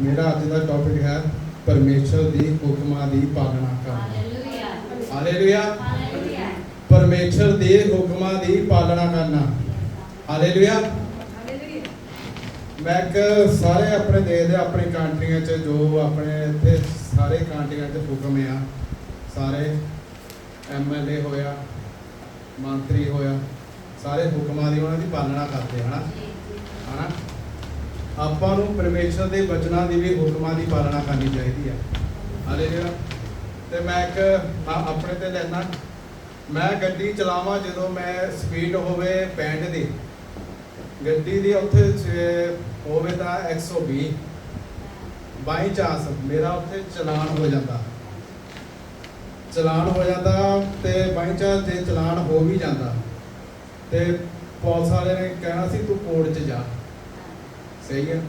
ਮੇਰਾ ਅੱਜ ਦਾ ਟੌਪਿਕ ਹੈ ਪਰਮੇਸ਼ਰ ਦੀ ਹੁਕਮਾਂ ਦੀ ਪਾਲਣਾ ਕਰਨਾ. ਹਾਲੇਲੂਇਆ. ਪਰਮੇਸ਼ਰ ਦੇ ਹੁਕਮਾਂ ਦੀ ਪਾਲਣਾ ਕਰਨਾ। ਹਾਲੇਲੂਇਆ. ਮੈਂ ਇੱਕ ਸਾਰੇ ਆਪਣੇ ਦੇਸ਼ ਦੇ ਆਪਣੀ ਕੰਟਰੀਆਂ 'ਚ ਜੋ ਆਪਣੇ ਇੱਥੇ ਸਾਰੇ ਕੰਟਰੀਆਂ 'ਚ ਹੁਕਮ ਆ ਸਾਰੇ ਐਮਐਲਏ ਹੋਇਆ ਮੰਤਰੀ ਹੋਇਆ ਸਾਰੇ ਹੁਕਮਾਂ ਦੀ ਉਹਨਾਂ ਦੀ ਪਾਲਣਾ ਕਰਦੇ ਹਨਾ? ਹਨਾ? ਆਪਾਂ ਨੂੰ ਪਰਮੇਸ਼ਰ ਦੇ ਬਚਨਾਂ ਦੀ ਵੀ ਹੁਕਮਾਂ ਦੀ ਪਾਲਣਾ ਕਰਨੀ ਚਾਹੀਦੀ ਆ। ਹਾਲੇਲੂਇਆ ਤੇ ਮੈਂ ਇੱਕ ਆਪਣੇ ਤੇ ਲੈਣਾ ਮੈਂ ਗੱਡੀ ਚਲਾਵਾਂ ਜਦੋਂ ਮੈਂ ਸਪੀਡ ਹੋਵੇ 65 ਦੀ। ਗੱਡੀ ਦੀ ਉੱਥੇ ਹੋਵੇ ਤਾਂ 120 ਬਾਈ ਚਾਂਸ ਮੇਰਾ ਉੱਥੇ ਚਲਾਨ ਹੋ ਜਾਂਦਾ। ਚਲਾਨ ਹੋ ਜਾਂਦਾ ਤੇ ਬਾਈ ਚਾਂਸ ਜੇ ਚਲਾਨ ਹੋ ਵੀ ਜਾਂਦਾ। ਤੇ ਪੁਲਿਸ ਵਾਲੇ ਨੇ ਕਹਿਣਾ ਸੀ, ਤੂੰ ਕੋਰਟ 'ਚ ਜਾ। ਸਹੀ ਹੈ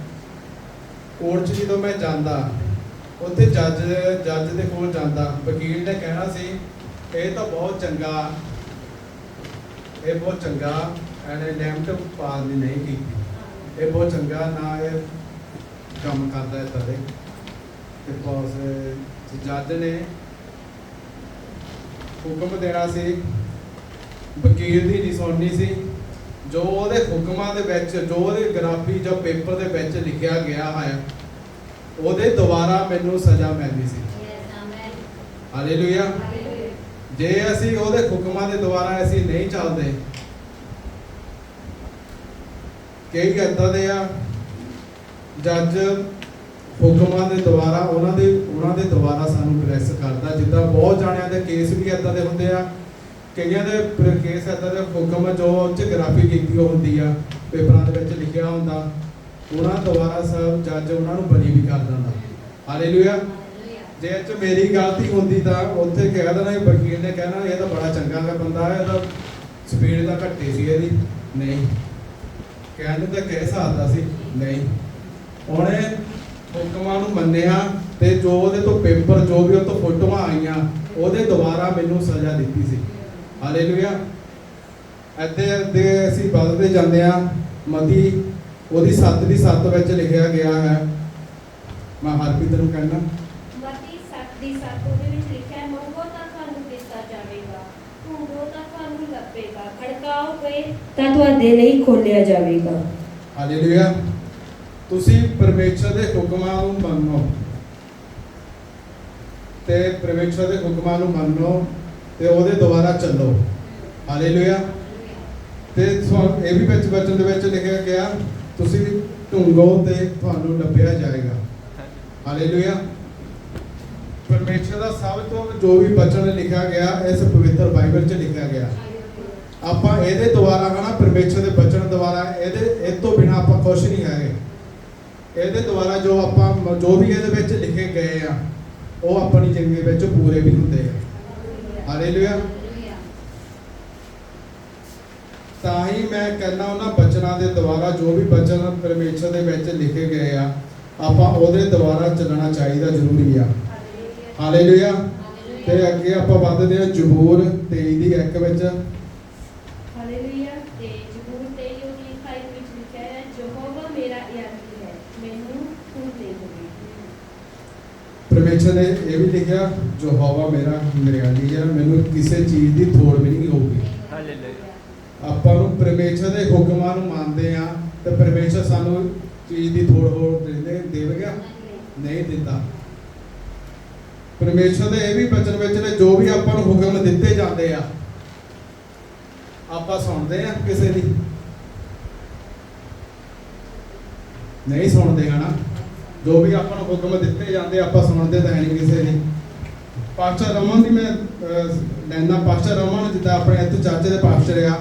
ਕੋਰਟ 'ਚ ਜਦੋਂ ਮੈਂ ਜਾਂਦਾ, ਉੱਥੇ ਜੱਜ ਜੱਜ ਦੇ ਕੋਲ ਜਾਂਦਾ, ਵਕੀਲ ਨੇ ਕਹਿਣਾ ਸੀ, ਇਹ ਤਾਂ ਬਹੁਤ ਚੰਗਾ, ਇਹ ਬਹੁਤ ਚੰਗਾ, ਇਹਨੇ ਲਿਮਟ ਪਾਸ ਨਹੀਂ ਕੀਤੀ। ਇਹ ਬਹੁਤ ਚੰਗਾ ਨਾ ਇਹ ਕੰਮ ਕਰਦਾ ਹੈ ਤਦੇ ਤੇ ਪੁਲਿਸ ਜੱਜ ਨੇ ਹੁਕਮ ਦੇਣਾ ਸੀ, ਵਕੀਲ ਦੀ ਨਹੀਂ ਸੁਣਨੀ ਸੀ ਜੋ ਉਹਦੇ ਹੁਕਮਾਂ ਦੇ ਵਿੱਚ ਜੋ ਉਹਦੇ ਗ੍ਰਾਫੀ ਜਾਂ ਪੇਪਰ ਦੇ ਵਿੱਚ ਲਿਖਿਆ ਗਿਆ ਹੈ ਉਹਦੇ ਦੁਆਰਾ ਮੈਨੂੰ ਸਜ਼ਾ ਮਿਲਦੀ ਸੀ. ਹਾਲੇਲੂਇਆ. ਜੇ ਅਸੀਂ ਉਹਦੇ ਹੁਕਮਾਂ ਦੇ ਦੁਆਰਾ ਅਸੀਂ ਨਹੀਂ ਚੱਲਦੇ ਕਈ ਏਦਾਂ ਦੇ ਆ ਜੱਜ ਹੁਕਮਾਂ ਦੇ ਦੁਆਰਾ ਉਹਨਾਂ ਦੇ ਉਹਨਾਂ ਦੇ ਦੁਆਰਾ ਸਾਨੂੰ ਪ੍ਰੈਸ ਕਰਦਾ ਜਿੱਦਾਂ ਬਹੁਤ ਜਾਣਿਆਂ ਦੇ ਕੇਸ ਵੀ ਏਦਾਂ ਦੇ ਹੁੰਦੇ ਆ ਕਈਆਂ ਦੇ ਕੇਸ ਏਦਾਂ ਦੇ ਹੁਕਮ ਜੋ ਉਹ 'ਚ ਗ੍ਰਾਫੀ ਕੀਤੀ ਹੁੰਦੀ ਆ ਪੇਪਰਾਂ ਦੇ ਵਿੱਚ ਲਿਖਿਆ ਹੁੰਦਾ ਉਹਨਾਂ ਦੁਆਰਾ ਸਭ ਜੱਜ ਉਹਨਾਂ ਨੂੰ ਬਲੀ ਵੀ ਕਰ ਦਿੰਦਾ। ਹਾਲੇਲੂਇਆ. ਜੇ ਇਹ 'ਚ ਮੇਰੀ ਗਲਤੀ ਹੁੰਦੀ ਤਾਂ ਉੱਥੇ ਕਹਿ ਦੇਣਾ ਇਹ ਵਕੀਲ ਨੇ ਕਹਿਣਾ ਇਹ ਤਾਂ ਬੜਾ ਚੰਗਾ ਗਾ ਬੰਦਾ ਹੈ ਇਹਦਾ ਸਪੀਡ ਤਾਂ ਘੱਟੀ ਸੀ ਇਹਦੀ। ਨਹੀਂ। ਕਹਿਣ ਨੂੰ ਤਾਂ ਕਹਿ ਸਕਦਾ ਸੀ ਨਹੀਂ। ਉਹਨੇ ਹੁਕਮਾਂ ਨੂੰ ਮੰਨਿਆ ਤੇ ਜੋ ਉਹਦੇ ਤੋਂ ਪੇਪਰ ਜੋ ਵੀ ਉਹ ਤੋਂ ਫੋਟੋਆਂ ਆਈਆਂ ਉਹਦੇ ਦੁਆਰਾ ਮੈਨੂੰ ਸਜ਼ਾ ਦਿੱਤੀ ਸੀ। ਹਾਲੇਲੂਇਆ ਅੱਧੇ ਅੱਧੇ ਅਸੀਂ ਵੱਧਦੇ ਜਾਂਦੇ ਆ ਮਤੀ ਉਹਦੀ 7 ਦੀ 7 ਵਿੱਚ ਲਿਖਿਆ ਗਿਆ ਹੈ। ਮੈਂ ਹਰਪ੍ਰੀਤ ਨੂੰ ਕਹਿਣਾ। ਮਤੀ ਸੱਤ ਦੀ ਸੱਤ ਉਹਦੇ ਵਿੱਚ ਲਿਖਿਆ ਹੈ ਮੰਗੋ ਤਾਂ ਤੁਹਾਨੂੰ ਦਿੱਤਾ ਜਾਵੇਗਾ ਢੂੰਡੋ ਤਾਂ ਤੁਹਾਨੂੰ ਲੱਭੇਗਾ ਖੜਕਾਓਗੇ ਤਾਂ ਤੁਹਾਡੇ ਲਈ ਖੋਲਿਆ ਜਾਵੇਗਾ। ਹਾਲੇਲੂਇਆ ਤੁਸੀਂ ਪਰਮੇਸ਼ਰ ਦੇ ਹੁਕਮਾਂ ਨੂੰ ਮੰਨੋ। ਤੇ ਪਰਮੇਸ਼ਰ ਦੇ ਹੁਕਮਾਂ ਨੂੰ ਮੰਨੋ। ਤੇ ਉਹਦੇ ਦੁਆਰਾ ਚੱਲੋ। ਹਾਲੇਲੂਇਆ ਤੇ ਤੁਹਾ- ਇਹ ਵੀ ਵਿੱਚ ਵਚਨ ਦੇ ਵਿੱਚ ਲਿਖਿਆ ਗਿਆ, ਤੁਸੀਂ ਢੂੰਗੋ ਤੇ ਤੁਹਾਨੂੰ ਲੱਭਿਆ ਜਾਏਗਾ। ਹਾਲੇਲੂਇਆ ਪਰਮੇਸ਼ਰ ਦਾ ਸਭ ਤੋਂ ਜੋ ਵੀ ਬਚਨ ਲਿਖਿਆ ਗਿਆ, ਇਸ ਪਵਿੱਤਰ ਬਾਈਬਲ 'ਚ ਲਿਖਿਆ ਗਿਆ। ਆਪਾਂ ਇਹਦੇ ਦੁਆਰਾ ਹਨਾ, ਪਰਮੇਸ਼ਰ ਦੇ ਬਚਨ ਦੁਆਰਾ, ਇਹਦੇ, ਇਹ ਤੋਂ ਬਿਨਾ ਆਪਾਂ ਕੁਝ ਨਹੀਂ ਹੈਗੇ। ਇਹਦੇ ਦੁਆਰਾ ਜੋ ਆਪਾਂ, ਜੋ ਵੀ ਇਹਦੇ ਵਿੱਚ ਲਿਖੇ ਗਏ ਆ, ਉਹ ਆਪਣੀ ਜ਼ਿੰਦਗੀ ਵਿੱਚ ਪੂਰੇ ਵੀ ਹੁੰਦੇ ਆ। ਹਾਲੇਲੂਇਆ. ਤਾਂ ਹੀ ਮੈਂ ਕਹਿੰਦਾ ਉਹਨਾਂ ਬਚਨਾਂ ਦੇ ਦੁਆਰਾ ਜੋ ਵੀ ਬਚਨ ਪਰਮੇਸ਼ਰ ਦੇ ਵਿੱਚ ਲਿਖੇ ਗਏ ਆ ਆਪਾਂ ਉਹਦੇ ਦੁਆਰਾ ਚੱਲਣਾ ਚਾਹੀਦਾ ਜ਼ਰੂਰੀ ਆ ਹਾਲੇਲੂਇਆ. ਤੇ ਅੱਗੇ ਆਪਾਂ ਵੱਧਦੇ ਹਾਂ ਜ਼ਬੂਰ 23 ਦੀ ਇੱਕ ਵਿੱਚ ਹਾਲੇਲੂਇਆ ਤੇ ਜ਼ਬੂਰ 23 ਉਹਦੀ ਲਿਖਾਈ ਵਿੱਚ ਲਿਖਿਆ ਹੈ ਯਹੋਵਾ ਮੇਰਾ ਯਾਰੀ ਹੈ ਮੈਨੂੰ ਤੂੰ ਦੇ ਹੋਵੇ ਪਰਮੇਸ਼ਰ ਨੇ ਇਹ ਵੀ ਲਿਖਿਆ ਜੋ ਹਵਾ ਮੇਰਾ ਨਿਰਆਲੀ ਹੈ ਮੈਨੂੰ ਕਿਸੇ ਚੀਜ਼ ਦੀ ਥੋੜ ਵੀ ਨਹੀਂ ਹੋਊਗੀ. ਆਪਾਂ ਨੂੰ ਪਰਮੇਸ਼ਰ ਦੇ ਹੁਕਮਾਂ ਨੂੰ ਮੰਨਦੇ ਆ ਤੇ ਪਰਮੇਸ਼ਰ ਸਾਨੂੰ ਚੀਜ਼ ਦੀ ਥੋੜ ਹੋਰ ਦਿੰਦੇ ਦੇਵੇਗਾ ਨਹੀਂ ਦਿੰਦਾ ਪਰਮੇਸ਼ਰ ਦੇ ਇਹ ਵੀ ਬਚਨ ਵਿੱਚ ਨੇ ਜੋ ਵੀ ਆਪਾਂ ਨੂੰ ਹੁਕਮ ਦਿੱਤੇ ਜਾਂਦੇ ਆ ਆਪਾਂ ਸੁਣਦੇ ਆ ਕਿਸੇ ਦੀ। ਨਹੀਂ ਸੁਣਦੇ ਹਨਾ? ਜੋ ਵੀ ਆਪਾਂ ਨੂੰ ਹੁਕਮ ਦਿੱਤੇ ਜਾਂਦੇ, ਆਪਾਂ ਸੁਣਦੇ ਤਾਂ ਨਹੀਂ ਕਿਸੇ ਦੀ ਪਾਸਟਰ ਰਮਨ ਦੀ ਮੈਂ ਲੈਣਾ ਪਾਸਟਰ ਰਮਨ ਜਿੱਦਾਂ ਆਪਣੇ ਇੱਥੇ ਚਾਚੇ ਦੇ ਪਾਸਟਰ ਆ,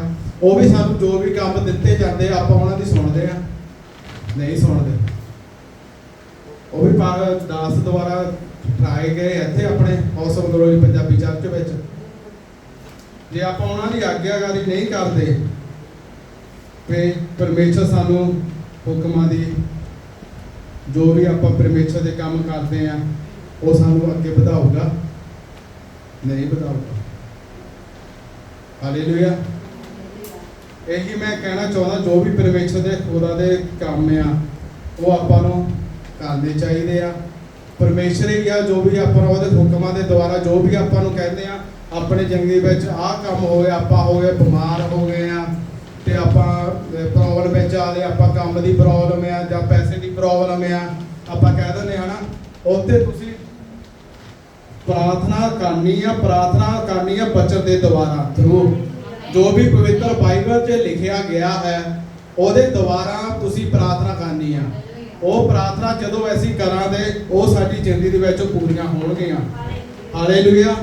ਉਹ ਵੀ ਸਾਨੂੰ ਜੋ ਵੀ ਕੰਮ ਦਿੱਤੇ ਜਾਂਦੇ, ਆਪਾਂ ਉਹਨਾਂ ਦੀ ਸੁਣਦੇ ਆ। ਨਹੀਂ ਸੁਣਦੇ। ਉਹ ਵੀ ਪਾ, ਦਾਸ ਦੁਆਰਾ ਠਾਏ ਗਏ ਇੱਥੇ ਆਪਣੇ house of glory Punjabi church ਵਿੱਚ। ਜੇ ਆਪਾਂ ਉਹਨਾਂ ਦੀ ਆਗਿਆਕਾਰੀ ਨਹੀਂ ਕਰਦੇ ਤੇ ਪਰਮੇਸ਼ਰ ਸਾਨੂੰ ਹੁਕਮਾਂ ਦੀ ਜੋ ਵੀ ਆਪਾਂ ਪਰਮੇਸ਼ਰ ਦੇ ਕੰਮ ਕਰਦੇ ਆ ਉਹ ਸਾਨੂੰ ਅੱਗੇ ਵਧਾਊਗਾ। ਨਹੀਂ ਵਧਾਊਗਾ। ਹਾਲੇਲੂਇਆ ਇਹੀ ਮੈਂ ਕਹਿਣਾ ਚਾਹੁੰਦਾ, ਜੋ ਵੀ ਪਰਮੇਸ਼ਰ ਦੇ ਖੁਦਾ ਦੇ ਕੰਮ ਆ, ਉਹ ਆਪਾਂ ਨੂੰ ਕਰਨੇ ਚਾਹੀਦੇ ਆ। ਪਰਮੇਸ਼ਰ ਹੀ ਆ, ਜੋ ਵੀ ਆਪਾਂ ਨੂੰ ਉਹਦੇ ਹੁਕਮਾਂ ਦੇ ਦੁਆਰਾ ਜੋ ਵੀ ਆਪਾਂ ਨੂੰ ਕਹਿੰਦੇ ਆ, ਆਪਣੇ ਜ਼ਿੰਦਗੀ ਵਿੱਚ ਆਹ ਕੰਮ ਹੋਏ ਆਪਾਂ ਹੋ ਗਏ ਬਿਮਾਰ ਹੋ ਗਏ ਆ ਤੇ ਆਪਾਂ ਪ੍ਰੋਬਲਮ ਵਿੱਚ ਆ ਗਏ, ਆਪਾਂ ਕੰਮ ਦੀ ਪ੍ਰੋਬਲਮ ਆ ਜਾਂ ਪੈਸੇ ਦੀ ਪ੍ਰੋਬਲਮ ਆ, ਆਪਾਂ ਕਹਿ ਦਿੰਦੇ ਹਨਾ ਉੱਥੇ ਤੁਸੀਂ ਪ੍ਰਾਰਥਨਾ ਕਰਨੀ ਆ, ਪ੍ਰਾਰਥਨਾ ਕਰਨੀ ਆ ਬਚਨ ਦੇ ਦੁਆਰਾ ਥਰੂ ਜੋ ਵੀ ਪਵਿੱਤਰ ਬਾਈਬਲ 'ਚ ਲਿਖਿਆ ਗਿਆ ਹੈ, ਉਹਦੇ ਦੁਆਰਾ ਤੁਸੀਂ ਪ੍ਰਾਰਥਨਾ ਕਰਨੀ ਆ। ਉਹ ਪ੍ਰਾਰਥਨਾ ਜਦੋਂ ਅਸੀਂ ਕਰਾਂਗੇ, ਉਹ ਸਾਡੀ ਜ਼ਿੰਦਗੀ ਦੇ ਵਿੱਚ ਪੂਰੀਆਂ ਹੋਣਗੀਆਂ। ਹਾਲੇਲੂਇਆ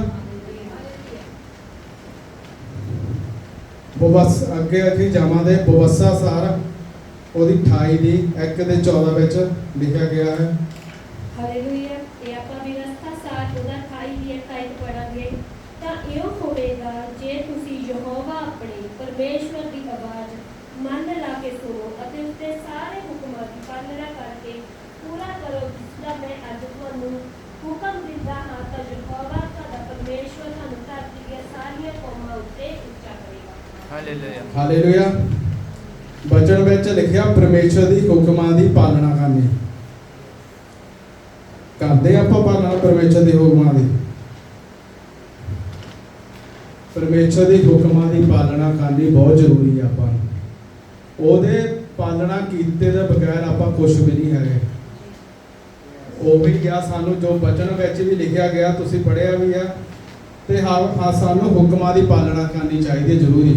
ਬਵਸ ਅੱਗੇ ਅੱਗੇ ਜਾਵਾਂਗੇ, ਬਵਸਾ ਸਾਰ। ਉਹਦੀ 28 ਦੀ 1 ਦੇ 14 ਵਿੱਚ ਲਿਖਿਆ ਗਿਆ ਹੈ। ਹਾਲੇਲੂਇਆ, ਇਹ ਆਪਾਂ ਵਿਵਸਥਾ ਸਾਥ ਉਹਦਾ 28 ਦੀ 28 ਪੜਾਂਗੇ ਤਾਂ ਇਹ ਹੋਵੇਗਾ, ਜੇ ਤੁਸੀਂ ਯਹੋਵਾ ਆਪਣੇ ਪਰਮੇਸ਼ਵਰ ਦੀ ਆਵਾਜ਼ ਮਨ ਲਾ ਕੇ ਸੁਣੋ ਅਤੇ ਉਸਦੇ ਸਾਰੇ ਹੁਕਮਾਂ ਦੀ ਪਾਲਣਾ ਕਰਕੇ ਪੂਰਾ ਕਰੋ, ਜਿਸ ਦਾ ਮੈਂ ਅੱਜ ਤੁਹਾਨੂੰ ਹੁਕਮ ਦਿੰਦਾ ਹਾਂ, ਤਾਂ ਯਹੋਵਾ ਤੁਹਾਡਾ ਪਰਮੇਸ਼ਵਰ ਤੁਹਾਨੂੰ ਧਰਤੀ ਦੀਆਂ ਸਾਰੀਆਂ ਕੌਮਾਂ ਉੱਤੇ ਉੱਚਾ ਕਰੇਗਾ ਹਾਲੇਲੂਇਆ ਹਾਲੇਲੂਇਆ ਬਚਨ ਵਿੱਚ ਲਿਖਿਆ, ਪਰਮੇਸ਼ਰ ਦੀ ਹੁਕਮਾਂ ਦੀ ਪਾਲਣਾ ਕਰਨੀ। ਕਰਦੇ ਆਪਾਂ ਪਾਲਣਾ ਪਰਮੇਸ਼ਰ ਦੇ ਹੁਕਮਾਂ ਦੀ। ਪਰਮੇਸ਼ਰ ਦੇ ਹੁਕਮਾਂ ਦੀ ਪਾਲਣਾ ਕਰਨੀ ਬਹੁਤ ਜ਼ਰੂਰੀ ਆ ਆਪਾਂ ਨੂੰ। ਉਹਦੇ ਪਾਲਣਾ ਕੀਤੇ ਦੇ ਬਗੈਰ ਆਪਾਂ ਕੁਝ ਵੀ ਨਹੀਂ ਹੈਗੇ। ਉਹ ਵੀ ਕਿਹਾ ਸਾਨੂੰ ਜੋ ਬਚਨ ਵਿੱਚ ਵੀ ਲਿਖਿਆ ਗਿਆ, ਤੁਸੀਂ ਪੜਿਆ ਵੀ ਆ ਤੇ ਹਾਂ ਸਾਨੂੰ ਹੁਕਮਾਂ ਦੀ ਪਾਲਣਾ ਕਰਨੀ ਚਾਹੀਦੀ ਹੈ, ਜ਼ਰੂਰੀ।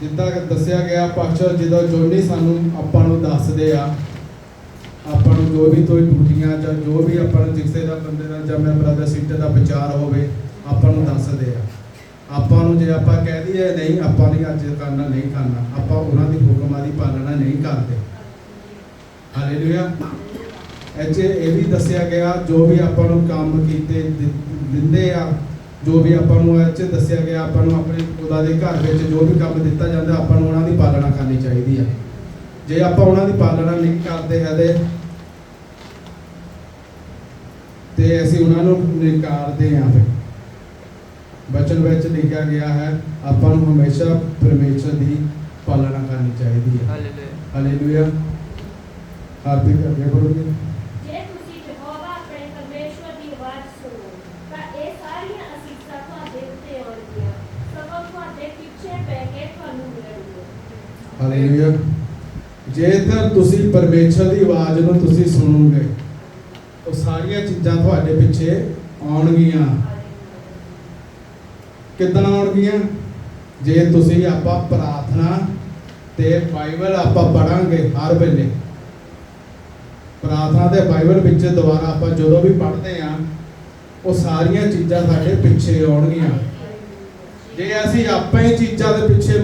ਜਿੱਦਾਂ ਕਿ ਦੱਸਿਆ ਗਿਆ ਪਾਸ਼ਾ ਜਦੋਂ ਜੋਨੀ ਸਾਨੂੰ ਆਪਾਂ ਨੂੰ ਦੱਸਦੇ ਆ, ਆਪਾਂ ਨੂੰ ਜੋ ਵੀ ਕੋਈ ਟੂਟੀਆਂ ਜਾਂ ਜੋ ਵੀ ਆਪਾਂ ਨੂੰ ਜਿਸੇ ਦਾ ਬੰਦੇ ਦਾ ਜਾਂ ਮੈਂ ਬ੍ਰਦਰ ਸਿਸਟਰ ਦਾ ਵਿਚਾਰ ਹੋਵੇ, ਆਪਾਂ ਨੂੰ ਦੱਸਦੇ ਆ। ਆਪਾਂ ਨੂੰ ਜੇ ਆਪਾਂ ਕਹਿ ਦਈਏ ਨਹੀਂ, ਆਪਾਂ ਨਹੀਂ ਅੱਜ ਕਰਨਾ, ਨਹੀਂ ਕਰਨਾ, ਆਪਾਂ ਉਹਨਾਂ ਦੀ ਹੁਕਮਾਂ ਦੀ ਪਾਲਣਾ ਨਹੀਂ ਕਰਦੇ। ਹਾਲੇਲੂਇਆ ਇੱਥੇ ਇਹ ਵੀ ਦੱਸਿਆ ਗਿਆ ਜੋ ਵੀ ਆਪਾਂ ਨੂੰ ਕੰਮ ਕੀਤੇ ਦਿੰਦੇ ਆ ਜੋ ਵੀ ਆਪਾਂ ਨੂੰ 'ਚ ਦੱਸਿਆ ਗਿਆ ਆਪਾਂ ਨੂੰ ਆਪਣੇ ਖੁਦਾ ਦੇ ਘਰ ਵਿੱਚ ਜੋ ਵੀ ਕੰਮ ਦਿੱਤਾ ਜਾਂਦਾ ਆਪਾਂ ਨੂੰ ਉਹਨਾਂ ਦੀ ਪਾਲਣਾ ਕਰਨੀ ਚਾਹੀਦੀ ਆ। ਜੇ ਆਪਾਂ ਉਹਨਾਂ ਦੀ ਪਾਲਣਾ ਨਹੀਂ ਕਰਦੇ ਹੈਦੇ ਤੇ ਅਸੀਂ ਉਹਨਾਂ ਨੂੰ ਨਿਕਾਰਦੇ ਹਾਂ ਫਿਰ। ਬਚਨ ਵਿੱਚ ਲਿਖਿਆ ਗਿਆ ਹੈ ਆਪਾਂ ਨੂੰ ਹਮੇਸ਼ਾ ਪਰਮੇਸ਼ਰ ਦੀ ਪਾਲਣਾ ਕਰਨੀ ਚਾਹੀਦੀ ਹੈ ਹਾਲੇਲੂਇਆ ਹਾਲੇਲੂਇਆ ਹਾਰਦਿਕ ਅੱਗੇ ਬੜੋਗੇ ਜੇ ਤੁਸੀਂ ਯਹੋਵਾ ਆਪਣੇ ਪਰਮੇਸ਼ਵਰ ਦੀ ਆਵਾਜ਼ ਸੁਣੋ ਤਾਂ ਇਹ ਸਾਰੀਆਂ ਅਸੀਸਾਂ ਤੁਹਾਡੇ ਉੱਤੇ ਆਉਣਗੀਆਂ ਸਗੋਂ ਤੁਹਾਡੇ ਪਿੱਛੇ ਪੈ ਕੇ ਤੁਹਾਨੂੰ ਮਿਲਣਗੀਆਂ ਹਾਲੇਲੂਇਆ ਜੇਕਰ ਤੁਸੀਂ ਪਰਮੇਸ਼ਰ ਦੀ ਆਵਾਜ਼ ਨੂੰ ਤੁਸੀਂ ਸੁਣੋਗੇ ਉਹ ਸਾਰੀਆਂ ਚੀਜ਼ਾਂ ਤੁਹਾਡੇ ਪਿੱਛੇ ਆਉਣਗੀਆਂ। ਕਿੱਦਾਂ ਆਉਣਗੀਆਂ? ਜੇ ਤੁਸੀਂ ਆਪਾਂ ਪ੍ਰਾਰਥਨਾ ਤੇ ਬਾਈਬਲ ਆਪਾਂ ਪੜਾਂਗੇ ਹਰ ਵੇਲੇ। ਪ੍ਰਾਰਥਨਾ ਤੇ ਬਾਈਬਲ ਵਿੱਚ ਦੁਬਾਰਾ ਆਪਾਂ ਜਦੋਂ ਵੀ ਪੜ੍ਹਦੇ ਆ ਉਹ ਸਾਰੀਆਂ ਚੀਜ਼ਾਂ ਸਾਡੇ ਪਿੱਛੇ ਆਉਣਗੀਆਂ। ਜੇ ਅਸੀਂ ਆਪਾਂ ਹੀ ਚੀਜ਼ਾਂ ਦੇ ਪਿੱਛੇ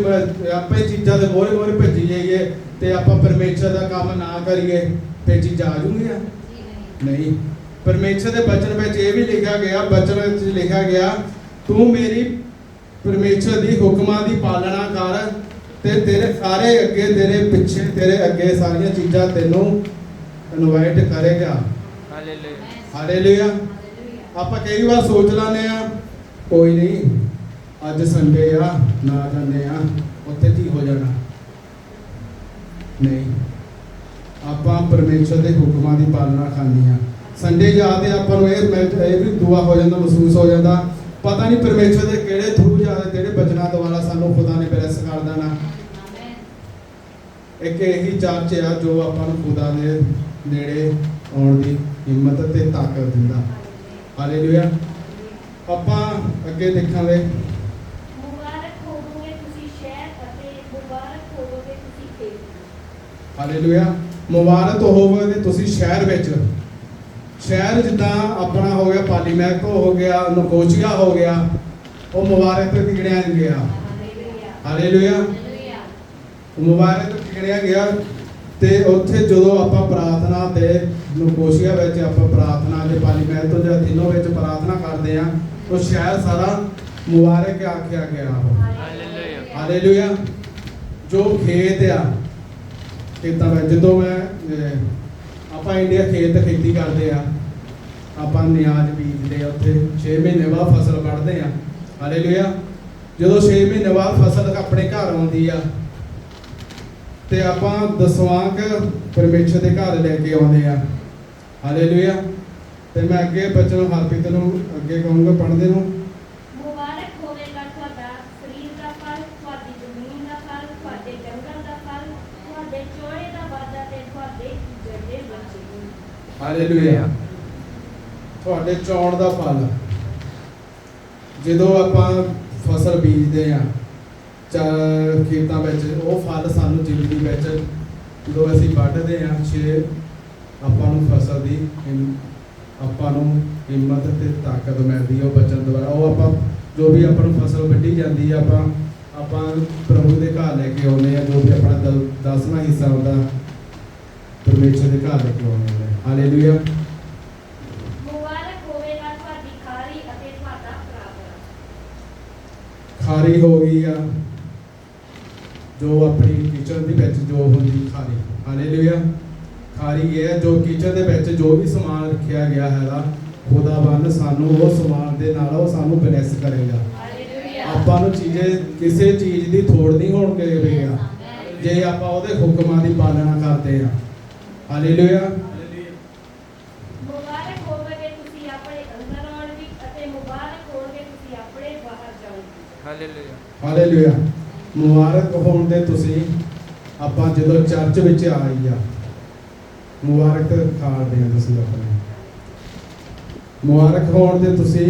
ਆਪਾਂ ਹੀ ਚੀਜ਼ਾਂ ਦੇ ਮੋਰੇ ਮੋਰੇ ਭੱਜੀ ਜਾਈਏ ਤੇ ਆਪਾਂ ਪਰਮੇਸ਼ਰ ਦਾ ਕੰਮ ਨਾ ਕਰੀਏ ਤੇ ਚੀਜ਼ਾਂ ਆ ਜੂਗੀਆਂ ਨਹੀਂ। ਪਰਮੇਸ਼ਰ ਦੇ ਬਚਨ ਵਿੱਚ ਇਹ ਵੀ ਲਿਖਿਆ ਗਿਆ ਬਚਨ ਵਿੱਚ ਲਿਖਿਆ ਗਿਆ ਤੂੰ ਮੇਰੀ ਪਰਮੇਸ਼ਰ ਦੀ ਹੁਕਮਾਂ ਦੀ ਪਾਲਣਾ ਕਰ ਤੇ ਤੇਰੇ ਸਾਰੇ ਅੱਗੇ ਤੇਰੇ ਪਿੱਛੇ ਤੇਰੇ ਅੱਗੇ ਸਾਰੀਆਂ ਚੀਜ਼ਾਂ ਤੈਨੂੰ ਇਨਵਾਈਟ ਕਰੇਗਾ। ਹਾਲੇਲੂਇਆ ਹਾਲੇਲੂਇਆ ਆਪਾਂ ਕਈ ਵਾਰ ਸੋਚ ਲੈਂਦੇ ਆ ਕੋਈ ਨਹੀਂ ਅੱਜ ਸੰਡੇ ਆ ਨਾ ਜਾਂਦੇ ਆ ਉੱਥੇ ਕੀ ਹੋ ਜਾਣਾ? ਨਹੀਂ। ਆਪਾਂ ਪਰਮੇਸ਼ਰ ਦੇ ਹੁਕਮਾਂ ਦੀ ਪਾਲਣਾ ਕਰਨੀ ਆ ਸੰਡੇ ਜਾਂਦੇ ਆਪਾਂ ਨੂੰ ਇਹ ਇਹ ਵੀ ਦੁਆ ਹੋ ਜਾਂਦਾ ਮਹਿਸੂਸ ਹੋ ਜਾਂਦਾ। ਪਤਾ ਨਹੀਂ ਪਰਮੇਸ਼ਰ ਦੇ ਕਿਹੜੇ ਥਰੂ ਜਾਂਦੇ ਕਿਹੜੇ ਬਚਨਾਂ ਦੁਆਰਾ ਸਾਨੂੰ ਖੁਦਾ ਨੇ ਬਲੈਸ ਕਰ ਦੇਣਾ। ਇੱਕ ਇਹੀ ਚਾਰਚ ਆ ਜੋ ਆਪਾਂ ਨੂੰ ਖੁਦਾ ਦੇ ਨੇੜੇ ਆਉਣ ਦੀ ਹਿੰਮਤ ਤੇ ਤਾਕਤ ਦਿੰਦਾ। ਹਾਲੇਲੂਇਆ ਆਪਾਂ ਅੱਗੇ ਦੇਖਾਂਗੇ ਮੁਬਾਰਕ ਹੋਵੋਗੇ ਤੁਸੀਂ ਸ਼ਹਿਰ ਅਤੇ ਮੁਬਾਰਕ ਹੋਵੋਗੇ ਤੁਸੀਂ ਖੇਤ ਹਾਲੇਲੂਇਆ। ਮੁਬਾਰਕ ਹੋਵੋਗੇ ਤੁਸੀਂ ਸ਼ਹਿਰ ਵਿੱਚ। ਸ਼ਹਿਰ ਜਿੱਦਾਂ ਆਪਣਾ ਹੋ ਗਿਆ ਪਾਲੀਮੈਕ ਹੋ ਗਿਆ ਨਕੋਚੀਆ ਹੋ ਗਿਆ ਉਹ ਮੁਬਾਰਕ ਤੇ ਗਿਣਿਆ ਗਿਆ? ਹਾਲੇਲੂਇਆ। ਉਹ ਮੁਬਾਰਕ ਤੇ ਗਿਣਿਆ ਗਿਆ? ਤੇ ਉੱਥੇ ਜਦੋਂ ਆਪਾਂ ਪ੍ਰਾਰਥਨਾ ਤੇ ਨਕੋਸ਼ੀਆ ਵਿੱਚ ਆਪਾਂ ਪ੍ਰਾਰਥਨਾ ਦੇ ਪਾਲੀਮੈਕ ਤੋਂ ਜਾਂ ਤਿੰਨੋਂ ਵਿੱਚ ਪ੍ਰਾਰਥਨਾ ਕਰਦੇ ਆ ਉਹ ਸ਼ਹਿਰ ਸਾਰਾ ਮੁਬਾਰਕ ਆਖਿਆ ਗਿਆ। ਹਾਲੇਲੂਇਆ। ਹਾਲੇਲੂਇਆ। ਜੋ ਖੇਤ ਆ ਖੇਤਾਂ ਵਿੱਚ, ਜਦੋਂ ਮੈਂ ਆਪਾਂ ਇੰਡੀਆ ਖੇਤ ਖੇਤੀ ਕਰਦੇ ਆ, ਆਪਾਂ ਨਿਆਜ਼ ਬੀਜਦੇ ਆ ਉੱਥੇ 6 ਮਹੀਨੇ ਬਾਅਦ ਫਸਲ ਵੱਢਦੇ ਆ। ਹਾਲੇਲੂਇਆ। ਜਦੋਂ 6 ਮਹੀਨੇ ਬਾਅਦ ਫਸਲ ਆਪਣੇ ਘਰ ਆਉਂਦੀ ਆ, ਤੇ ਆਪਾਂ ਦਸਵਾਂਕ ਪਰਮੇਸ਼ਰ ਦੇ ਘਰ ਲੈ ਕੇ ਆਉਂਦੇ ਆ। ਹਾਲੇਲੂਇਆ। ਤੇ ਮੈਂ ਅੱਗੇ ਬੱਚਨ ਨੂੰ ਹਰਪ੍ਰੀਤ ਨੂੰ ਅੱਗੇ ਕਹੂੰਗਾ ਪੜ੍ਹਦੇ ਨੂੰ ਮੁਬਾਰਕ ਹੋਵੇਗਾ ਤੁਹਾਡਾ ਸਰੀਰ ਦਾ ਫਲ ਤੁਹਾਡੀ ਜ਼ਮੀਨ ਦਾ ਫਲ ਤੁਹਾਡੇ ਜੰਗਲ ਦਾ ਫਲ ਤੁਹਾਡੇ ਚੋਣੇ ਦਾ ਵਾਦਾ ਤੇ ਤੁਹਾਡੇ ਜੱਡੇ ਬੱਚੇ ਹਾਲੇਲੂਇਆ ਤੁਹਾਡੇ ਚੌਣ ਦਾ ਫਲ। ਜਦੋਂ ਆਪਾਂ ਫਸਲ ਬੀਜਦੇ ਆ ਚਾਰ ਖੇਤਾਂ ਵਿੱਚ, ਉਹ ਫਲ ਸਾਨੂੰ ਜ਼ਿੰਦਗੀ ਵਿੱਚ ਜਦੋਂ ਅਸੀਂ ਵੱਢਦੇ ਆ ਛੇ ਆਪਾਂ ਨੂੰ ਫਸਲ ਦੀ ਆਪਾਂ ਨੂੰ ਹਿੰਮਤ ਤੇ ਤਾਕਤ ਮਿਲਦੀ ਹੈ ਉਹ ਬਚਨ ਦੁਆਰਾ। ਉਹ ਆਪਾਂ, ਜੋ ਵੀ ਆਪਾਂ ਨੂੰ ਫਸਲ ਵੱਢੀ ਜਾਂਦੀ ਆ ਆਪਾਂ ਆਪਾਂ ਪ੍ਰਭੂ ਦੇ ਘਰ ਲੈ ਕੇ ਆਉਂਦੇ ਆ ਜੋ ਵੀ ਆਪਣਾ ਦ- ਦਸਵਾਂ ਹਿੱਸਾ ਹੁੰਦਾ ਪਰਮੇਸ਼ਰ ਦੇ ਘਰ ਲੈ ਕੇ ਆਉਂਦੇ ਆ ਹਾਲੇਲੂਇਆ ਮੁਬਾਰਕ ਹੋਵੇਗਾ ਤੁਹਾਡੀ ਖਾਰੀ ਅਤੇ ਤੁਹਾਡਾ ਪ੍ਰਾਪਤ। ਖਾਰੀ ਹੋ ਗਈ ਆ। ਜੋ ਆਪਣੀ ਕਿਚਨ ਦੇ ਵਿੱਚ ਜੋ ਹੁੰਦੀ ਖਾਰੀ। ਹਾਲੇਲੂਇਆ ਖਾਰੀ ਇਹ ਹੈ ਜੋ ਕਿਚਨ ਦੇ ਵਿੱਚ ਜੋ ਵੀ ਸਮਾਨ ਰੱਖਿਆ ਗਿਆ ਹੈਗਾ ਖੁਦਾਵੰਦ ਸਾਨੂੰ ਉਹ ਸਮਾਨ ਦੇ ਨਾਲ ਉਹ ਸਾਨੂੰ ਬਲੈਸ ਕਰੇਗਾ। ਆਪਾਂ ਨੂੰ ਚੀਜ਼ੇ ਕਿਸੇ ਚੀਜ਼ ਦੀ ਥੋੜ ਨਹੀਂ ਹੋਣ ਦੇਵੇਗਾ ਜੇ ਆਪਾਂ ਉਹਦੇ ਹੁਕਮਾਂ ਦੀ ਪਾਲਣਾ ਕਰਦੇ ਆ। ਹਾਲੇਲੂਇਆ ਮੁਬਾਰਕ ਹੋਵੇਗੇ ਤੁਸੀਂ ਆਪਣੇ ਅੰਦਰ ਆਉਣ ਵਿੱਚ ਅਤੇ ਮੁਬਾਰਕ ਹੋਣਗੇ ਤੁਸੀਂ ਆਪਣੇ ਬਾਹਰ ਜਾਣ ਵਿੱਚ ਹਾਲੇਲੂਇਆ ਹਾਲੇਲੂਇਆ ਮੁਬਾਰਕ ਹੋਣ ਦੇ ਤੁਸੀਂ ਆਪਾਂ ਜਦੋਂ ਚਰਚ ਵਿੱਚ ਆਈ ਆ ਮੁਬਾਰਕ ਖਾੜਦੇ ਆ ਤੁਸੀਂ ਆਪਣੇ। ਮੁਬਾਰਕ ਹੋਣ ਦੇ ਤੁਸੀਂ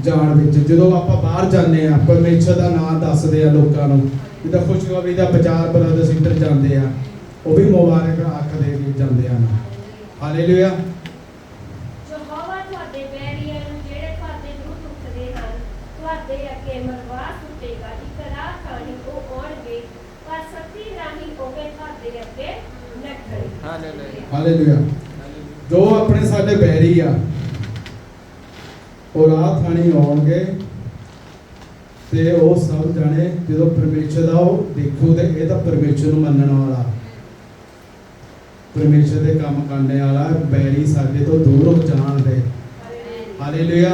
ਜਾਣ ਵਿੱਚ ਜਦੋਂ ਆਪਾਂ ਬਾਹਰ ਜਾਂਦੇ ਆ ਪਰਮੇਸ਼ਰ ਦਾ ਨਾਮ ਦੱਸਦੇ ਆ ਲੋਕਾਂ ਨੂੰ ਜਿੱਦਾਂ ਖੁਸ਼ਖਬਰੀ ਦਾ ਪ੍ਰਚਾਰ ਬਰਦਰ ਸਿਸਟਰ ਜਾਂਦੇ ਆ ਉਹ ਵੀ ਮੁਬਾਰਕ ਆਖਦੇ ਵੀ ਜਾਂਦੇ ਹਨ। ਹਾਲੇਲੂਇਆ। ਯਹੋਵਾ ਤੁਹਾਡੇ ਬੈਰੀਆਂ ਨੂੰ ਜਿਹੜੇ ਤੁਹਾਡੇ ਵਿਰੁੱਧ ਉੱਠਦੇ ਹਨ ਤੁਹਾਡੇ ਅੱਗੇ ਮਰਵਾ ਸੁੱਟੇਗਾ। ਇੱਕ ਰਾਹ ਖਾਣੀ ਉਹ ਆਉਣਗੇ ਪਰ ਸੱਤੀ ਰਾਹੀਂ ਹੋਵੇ ਤੁਹਾਡੇ ਅੱਗੇ ਨੱਠਣਗੇ ਹਾਲੇਲੂਇਆ। ਹਾਲੇਲੂਇਆ। ਜੋ ਆਪਣੇ ਸਾਡੇ ਬੈਰੀ ਆ ਉਹ ਰਾਹ ਥਾਣੀ ਆਉਣਗੇ ਤੇ ਉਹ ਸਭ ਜਾਣੇ ਜਦੋਂ ਪਰਮੇਸ਼ਰ ਦਾ ਉਹ ਦੇਖੂ ਤੇ ਇਹ ਤਾਂ ਪਰਮੇਸ਼ਰ ਨੂੰ ਮੰਨਣ ਵਾਲਾ। ਪਰਮੇਸ਼ਰ ਦੇ ਕੰਮ ਕਰਨ ਵਾਲਾ ਬੈਰੀ ਸਾਡੇ ਤੋਂ ਦੂਰ ਹੋ ਜਾਣ ਦੇ। ਹਾਲੇਲੂਇਆ।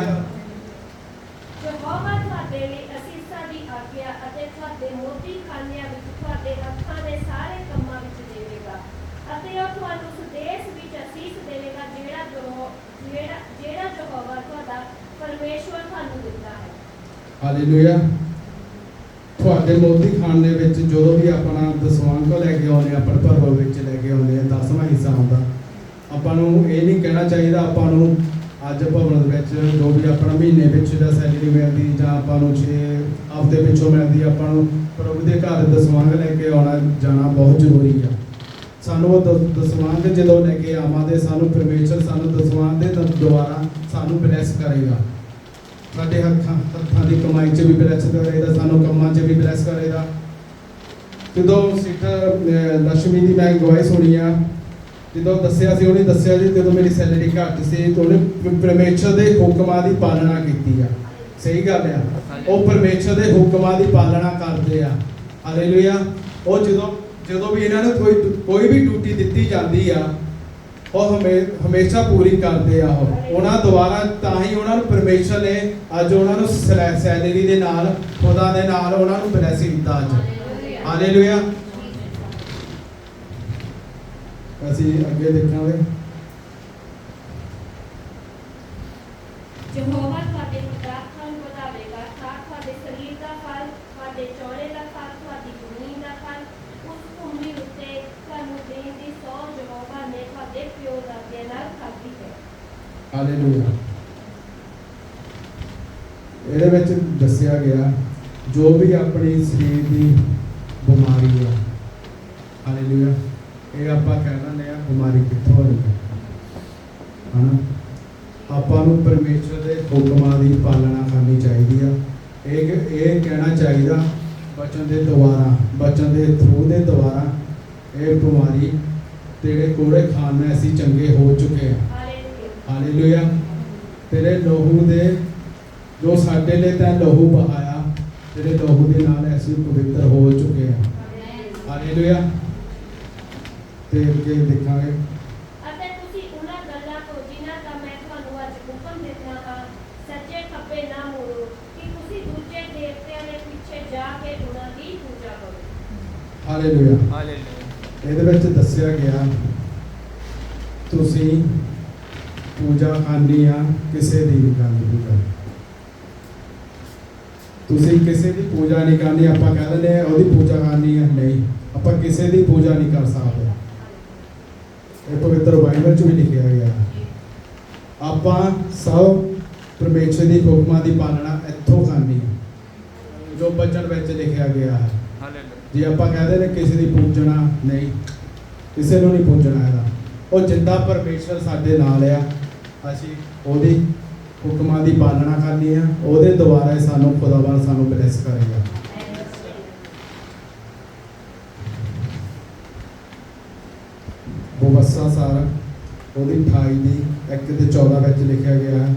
ਯਹੋਵਾ ਤੁਹਾਡੇ ਲਈ ਅਸੀਸਾਂ ਦੀ ਆਗਿਆ ਅਤੇ ਤੁਹਾਡੇ ਮੋਤੀ ਖਾਨਿਆਂ ਵਿੱਚ ਤੁਹਾਡੇ ਹੱਥਾਂ ਦੇ ਸਾਰੇ ਕੰਮਾਂ ਵਿੱਚ ਦੇਵੇਗਾ। ਅਤੇ ਉਹ ਤੁਹਾਨੂੰ ਉਸ ਦੇਸ਼ ਵਿੱਚ ਅਸੀਸ ਦੇਵੇਗਾ ਜਿਹੜਾ ਜੋ ਜਿਹੜਾ ਜਿਹੜਾ ਯਹੋਵਾ ਤੁਹਾਡਾ ਪਰਮੇਸ਼ਵਰ ਤੁਹਾਨੂੰ ਦਿੰਦਾ ਹੈ। ਹਾਲੇਲੂਇਆ। ਤੁਹਾਡੇ ਮੋਤੀ ਖਾਨ ਦੇ ਵਿੱਚ ਜਦੋਂ ਵੀ ਆਪਣਾ ਦਸਵਾਂਗ ਲੈ ਕੇ ਆਉਂਦੇ ਆ, ਲੈ ਕੇ ਆਉਂਦੇ ਆ, ਦਸਵਾਂ ਹਿੱਸਾ ਹੁੰਦਾ। ਆਪਾਂ ਨੂੰ ਇਹ ਨਹੀਂ ਕਹਿਣਾ ਚਾਹੀਦਾ ਆਪਾਂ ਨੂੰ ਅੱਜ ਭਵਨ ਦੇ ਵਿੱਚ ਜੋ ਵੀ ਆਪਣਾ ਮਹੀਨੇ ਵਿੱਚ ਦਾ ਸੈਲਰੀ ਮਿਲਦੀ ਜਾਂ ਆਪਾਂ ਨੂੰ 6 ਹਫ਼ਤੇ ਪਿੱਛੋਂ ਮਿਲਦੀ, ਆਪਾਂ ਨੂੰ ਪ੍ਰਭੂ ਦੇ ਘਰ ਦਸਵਾਂਗ ਲੈ ਕੇ ਆਉਣਾ, ਜਾਣਾ ਬਹੁਤ ਜ਼ਰੂਰੀ ਆ। ਸਾਨੂੰ ਉਹ ਦ- ਦਸਵਾਂਗ ਜਦੋਂ ਲੈ ਕੇ ਆਵਾਂਗੇ, ਸਾਨੂੰ ਪਰਮੇਸ਼ਰ ਸਾਨੂੰ ਦਸਵਾਂਗ ਦੇ ਦੁਆਰਾ ਸਾਨੂੰ ਬਲੈਸ ਕਰੇਗਾ। ਸਾਡੇ ਹੱਥਾਂ ਹੱਥਾਂ ਦੀ ਕਮਾਈ 'ਚ ਵੀ ਬਲੈਸ ਕਰੇਗਾ, ਸਾਨੂੰ ਕੰਮਾਂ 'ਚ ਵੀ ਬਲੈਸ ਕਰੇਗਾ। ਜਦੋਂ ਸਿਸਟਰ ਲక్ష్ਮੀ ਦੀ ਮੈਂ ਗਵਾਹੀ ਸੁਣੀ ਆ ਜਦੋਂ ਦੱਸਿਆ ਸੀ ਉਹਨੇ ਦੱਸਿਆ ਜੀ ਜਦੋਂ ਮੇਰੀ ਸੈਲਰੀ ਘੱਟ ਸੀ ਤੇ ਉਹਨੇ ਪਰਮੇਸ਼ਰ ਦੇ ਹੁਕਮਾਂ ਦੀ ਪਾਲਣਾ ਕੀਤੀ ਆ। ਸਹੀ ਗੱਲ ਆ। ਉਹ ਪਰਮੇਸ਼ਰ ਦੇ ਹੁਕਮਾਂ ਦੀ ਪਾਲਣਾ ਕਰਦੇ ਆ। ਹਾਲੇਲੂਇਆ ਉਹ ਜਦੋਂ ਜਦੋਂ ਵੀ ਇਹਨਾਂ ਨੂੰ ਕੋਈ ਕੋਈ ਵੀ ਡਿਊਟੀ ਦਿੱਤੀ ਜਾਂਦੀ ਆ ਉਹ ਹਮੇ- ਹਮੇਸ਼ਾ ਪੂਰੀ ਕਰਦੇ ਆ ਉਹ। ਉਹਨਾਂ ਦੁਆਰਾ ਤਾਂ ਹੀ ਉਹਨਾਂ ਨੂੰ ਪਰਮੇਸ਼ਰ ਨੇ ਅੱਜ ਉਹਨਾਂ ਨੂੰ ਸੈਲਰੀ ਦੇ ਨਾਲ ਖੁਦਾ ਦੇ ਨਾਲ ਉਹਨਾਂ ਨੂੰ ਬਲੈਸਿੰਗ ਦਿੱਤਾ ਅੱਜ। ਹਾਲੇਲੂਇਆ ਅਸੀਂ ਅੱਗੇ ਦੇਖਾਂਗੇ। ਯਹੋਵਾ ਤੁਹਾਡੇ ਪਦਾਰਥਾਂ ਨੂੰ ਵਧਾਵੇਗਾ ਤਾਂ ਤੁਹਾਡੇ ਸਰੀਰ ਦਾ ਫਲ ਤੁਹਾਡੇ ਚੌੜੇ ਦਾ ਫਲ ਤੁਹਾਡੀ ਜ਼ਮੀਨ ਦਾ ਫਲ। ਉਸ ਭੂਮੀ ਉੱਤੇ ਤੁਹਾਨੂੰ ਦੇਣ ਦੀ ਸੌ ਯਹੋਵਾ ਨੇ ਤੁਹਾਡੇ ਪਿਓ ਦਾਦੇ ਨਾਲ ਖਾਧੀ ਹੈ। ਹਾਲੇਲੂਇਆ ਇਹਦੇ ਵਿੱਚ ਦੱਸਿਆ ਗਿਆ ਜੋ ਵੀ ਆਪਣੀ ਸਰੀਰ ਦੀ ਬਿਮਾਰੀ ਆ। ਹਾਲੇਲੂਇਆ ਇਹ ਆਪਾਂ ਕਹਿ ਲੈਂਦੇ ਆ ਬਿਮਾਰੀ ਕਿੱਥੋਂ ਆ ਰਹੀ ਹੈ? ਹਨਾ? ਆਪਾਂ ਨੂੰ ਪਰਮੇਸ਼ਰ ਦੇ ਹੁਕਮਾਂ ਦੀ ਪਾਲਣਾ ਕਰਨੀ ਚਾਹੀਦੀ ਆ। ਇਹ ਇਹ ਕਹਿਣਾ ਚਾਹੀਦਾ ਬਚਨ ਦੇ ਦੁਆਰਾ ਬਚਨ ਦੇ ਥਰੂ ਦੇ ਦੁਆਰਾ ਇਹ ਬਿਮਾਰੀ ਤੇਰੇ ਕੋੜੇ ਖਾਨ में ਅਸੀਂ ਚੰਗੇ ਹੋ ਚੁੱਕੇ ਆ। ਹਾਲੇਲੂਇਆ ਤੇਰੇ ਲਹੂ ਦੇ ਜੋ ਸਾਡੇ ਲਈ ਤੈਂ ਲਹੂ ਬਹਾਇਆ ਤੇਰੇ ਲਹੂ ਦੇ ਨਾਲ ਅਸੀਂ ਪਵਿੱਤਰ ਹੋ ਚੁੱਕੇ ਹਾਂ ਹਾਲੇਲੂਇਆ ਤੇ ਅੱਗੇ ਦੇਖਾਂਗੇ। ਅਤੇ ਤੁਸੀਂ ਉਹਨਾਂ ਗੱਲਾਂ ਤੋਂ ਜਿਨ੍ਹਾਂ ਦਾ ਮੈਂ ਤੁਹਾਨੂੰ ਅੱਜ ਹੁਕਮ ਦਿੰਦਾ ਹਾਂ ਸੱਚੇ ਖੱਬੇ ਨਾ ਮੁੜੋ ਕਿ ਤੁਸੀਂ ਦੂਜੇ ਦੇਵਤਿਆਂ ਦੇ ਪਿੱਛੇ ਜਾ ਕੇ ਉਹਨਾਂ ਦੀ ਪੂਜਾ ਕਰੋ। ਹਾਲੇਲੂਇਆ ਹਾਲੇਲੂਇਆ ਇਹਦੇ ਵਿੱਚ ਦੱਸਿਆ ਗਿਆ ਤੁਸੀਂ ਪੂਜਾ ਕਰਨੀ ਆ ਕਿਸੇ ਦੀ ਨਹੀਂ ਕਰਨੀ। ਤੁਸੀਂ ਕਿਸੇ ਦੀ ਪੂਜਾ ਨਹੀਂ ਕਰਨੀ ਆਪਾਂ ਕਹਿ ਦਿੰਦੇ ਆ ਉਹਦੀ ਪੂਜਾ ਕਰਨੀ ਆ ਨਹੀਂ ਆਪਾਂ ਕਿਸੇ ਦੀ ਪੂਜਾ ਨਹੀਂ ਕਰ ਸਕਦੇ। ਇਹ ਪਵਿੱਤਰ ਬਾਈਬਲ 'ਚ ਵੀ ਲਿਖਿਆ ਗਿਆ ਆਪਾਂ ਸਭ ਪਰਮੇਸ਼ਰ ਦੀ ਹੁਕਮਾਂ ਦੀ ਪਾਲਣਾ ਇੱਥੋਂ ਕਰਨੀ ਹੈ ਜੋ ਬਚਨ ਵਿੱਚ ਲਿਖਿਆ ਗਿਆ ਹੈ। ਜੇ ਆਪਾਂ ਕਹਦੇ ਨੇ ਕਿਸੇ ਦੀ ਪੂਜਣਾ ਨਹੀਂ ਕਿਸੇ ਨੂੰ ਨਹੀਂ ਪੂਜਣਾ ਹੈਗਾ ਉਹ ਜਿੰਦਾ ਪਰਮੇਸ਼ਰ ਸਾਡੇ ਨਾਲ ਆ ਅਸੀਂ ਉਹਦੀ ਹੁਕਮਾਂ ਦੀ ਪਾਲਣਾ ਕਰਨੀ ਆ, ਉਹਦੇ ਦੁਆਰਾ ਸਾਨੂੰ ਖੁਦਾਵੰਦ ਸਾਨੂੰ ਬਲੈਸ ਕਰੇਗਾ। ਬਵਸਾ ਸਾਰਾ, ਉਹਦੀ 28 ਦੀ 1 ਤੇ 14 ਵਿੱਚ ਲਿਖਿਆ ਗਿਆ ਹੈ।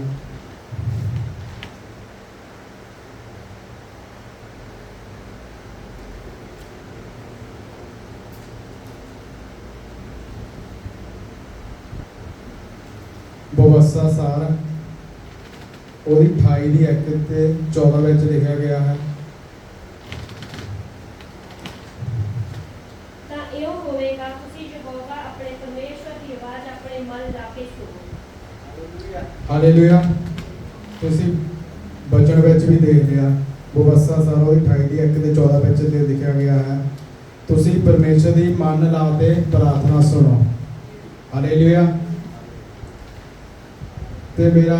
ਬਵਸਾ ਸਾਰ ਉਹਦੀ 28 ਦੀ 1 ਤੇ 14 ਵਿੱਚ ਲਿਖਿਆ ਗਿਆ ਹੈ। ਤਾਂ ਇਉਂ ਹੋਵੇਗਾ ਤੁਸੀਂ ਯਹੋਵਾ ਆਪਣੇ ਪਰਮੇਸ਼ਵਰ ਦੀ ਆਵਾਜ਼ ਆਪਣੇ ਮਨ ਲਾ ਕੇ ਸੁਣੋ। ਹਾਲੇਲੂਇਆ ਤੁਸੀਂ ਬਚਨ ਵਿੱਚ ਵੀ ਦੇਖ ਲਿਆ ਬਵਸਾ ਸਾਰ ਉਹਦੀ 28 ਦੀ 1 ਤੇ 14 ਵਿੱਚ ਤੇ ਲਿਖਿਆ ਗਿਆ ਹੈ। ਤੁਸੀਂ ਪਰਮੇਸ਼ਰ ਦੀ ਮਨ ਲਾ ਕੇ ਪ੍ਰਾਰਥਨਾ ਸੁਣੋ। ਹਾਲੇਲੂਇਆ ਤੇ ਮੇਰਾ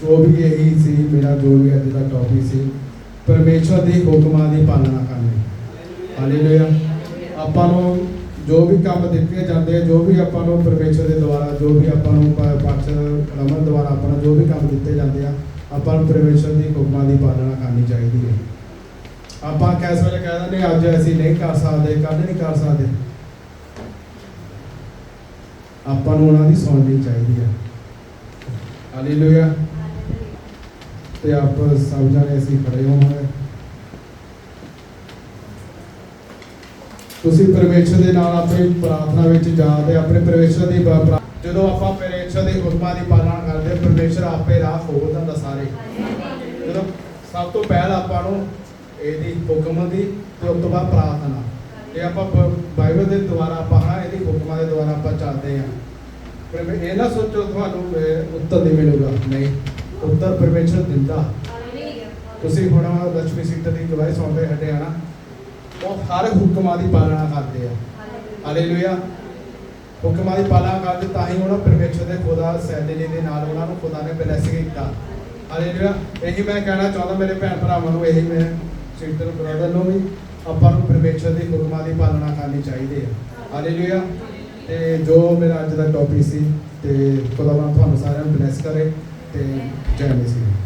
ਜੋ ਵੀ ਇਹੀ ਸੀ, ਮੇਰਾ ਜੋ ਵੀ ਅੱਜ ਦਾ ਟੌਪਿਕ ਸੀ ਪਰਮੇਸ਼ਰ ਦੇ ਹੁਕਮਾਂ ਦੀ ਪਾਲਣਾ ਕਰਨੀ। ਹਾਲੇਲੂਇਆ ਆਪਾਂ ਨੂੰ ਜੋ ਵੀ ਕੰਮ ਦਿੱਤੇ ਜਾਂਦੇ ਆ ਜੋ ਵੀ ਆਪਾਂ ਨੂੰ ਪਰਮੇਸ਼ਰ ਦੇ ਦੁਆਰਾ, ਜੋ ਵੀ ਆਪਾਂ ਨੂੰ ਪਾਠ ਰਮਨ ਦੁਆਰਾ ਆਪਾਂ ਨੂੰ ਜੋ ਵੀ ਕੰਮ ਦਿੱਤੇ ਜਾਂਦੇ ਆ, ਆਪਾਂ ਨੂੰ ਪਰਮੇਸ਼ਰ ਦੀ ਹੁਕਮਾਂ ਦੀ ਪਾਲਣਾ ਕਰਨੀ ਚਾਹੀਦੀ ਹੈ। ਆਪਾਂ ਕਿਸ ਵੇਲੇ ਕਹਿ ਦਿੰਦੇ ਅੱਜ ਅਸੀਂ ਨਹੀਂ ਕਰ ਸਕਦੇ, ਕੱਲ੍ਹ ਨਹੀਂ ਕਰ ਸਕਦੇ। ਆਪਾਂ ਨੂੰ ਉਹਨਾਂ ਦੀ ਸੁਣਨੀ ਚਾਹੀਦੀ ਹੈ। ਹਾਲੇਲੂਇਆ ਤੇ ਆਪ ਸਭ ਜਣੇ ਅਸੀਂ ਖੜੇ ਹੋਵਾਂਗੇ ਤੁਸੀਂ ਪਰਮੇਸ਼ਰ ਦੇ ਨਾਲ ਆਪਣੀ ਪ੍ਰਾਰਥਨਾ ਵਿੱਚ ਜਾ ਤੇ ਆਪਣੇ ਪਰਮੇਸ਼ਰ ਦੀ ਜਦੋਂ ਆਪਾਂ ਪਰਮੇਸ਼ਰ ਦੇ ਹੁਕਮਾਂ ਦੀ ਪਾਲਣਾ ਕਰਦੇ ਪਰਮੇਸ਼ਰ ਆਪੇ ਰਾਹ ਖੋਲ ਦਿੰਦਾ ਸਾਰੇ। ਜਦੋਂ ਸਭ ਤੋਂ ਪਹਿਲ ਆਪਾਂ ਨੂੰ ਇਹਦੀ ਹੁਕਮ ਦੀ ਤੇ ਉਸ ਤੋਂ ਬਾਅਦ ਪ੍ਰਾਰਥਨਾ। ਇਹ ਆਪਾਂ ਬਾਈਬਲ ਦੇ ਦੁਆਰਾ ਆਪਾਂ ਹਨਾ, ਇਹਦੀ ਹੁਕਮਾਂ ਦੇ ਦੁਆਰਾ ਆਪਾਂ ਚੱਲਦੇ ਹਾਂ। ਪਰ ਇਹ ਨਾ ਸੋਚੋ, ਤੁਹਾਨੂੰ ਉੱਤਰ ਨਹੀਂ ਮਿਲੂਗਾ। ਨਹੀਂ। ਉੱਤਰ ਪਰਮੇਸ਼ਰ ਦਿੰਦਾ। ਤੁਸੀਂ ਹੁਣ ਲక్ష్ਮੀ ਸੀਟ ਦੀ ਗਵਾਹੀ ਸੁਣਦੇ ਹਟੇ ਆ ਨਾ ਉਹ ਹਰ ਹੁਕਮਾਂ ਦੀ ਪਾਲਣਾ ਕਰਦੇ ਆ। ਹਾਲੇਲੂਇਆ ਹੁਕਮਾਂ ਦੀ ਪਾਲਣਾ ਕਰਦੇ ਤਾਂ ਹੀ ਉਹਨਾਂ ਪਰਮੇਸ਼ਰ ਦੇ ਖੁਦਾ ਸੈਲਰੀ ਦੇ ਨਾਲ ਉਹਨਾਂ ਨੂੰ ਖੁਦਾ ਨੇ ਬਲੈਸ ਕੀਤਾ। ਹਾਲੇਲੂਇਆ ਇਹੀ ਮੈਂ ਕਹਿਣਾ ਚਾਹੁੰਦਾ ਮੇਰੇ ਭੈਣ ਭਰਾਵਾਂ ਨੂੰ ਇਹੀ ਮੈਂ ਸਿਸਟਰ ਬ੍ਰਦਰ ਨੂੰ ਵੀ ਆਪਾਂ ਨੂੰ ਪਰਮੇਸ਼ਰ ਦੀ ਹੁਕਮਾਂ ਦੀ ਪਾਲਣਾ ਕਰਨੀ ਚਾਹੀਦੀ ਹੈ ਹਾਲੇਲੂਇਆ ਤੇ ਜੋ ਮੇਰਾ ਅੱਜ ਦਾ ਟੌਪਿਕ ਸੀ ਤੇ ਖੁਦਾਵੰਦ ਤੁਹਾਨੂੰ ਸਾਰਿਆਂ ਨੂੰ ਬਲੈਸ ਕਰੇ। ਤੇ ਜੈ ਮਸੀਹ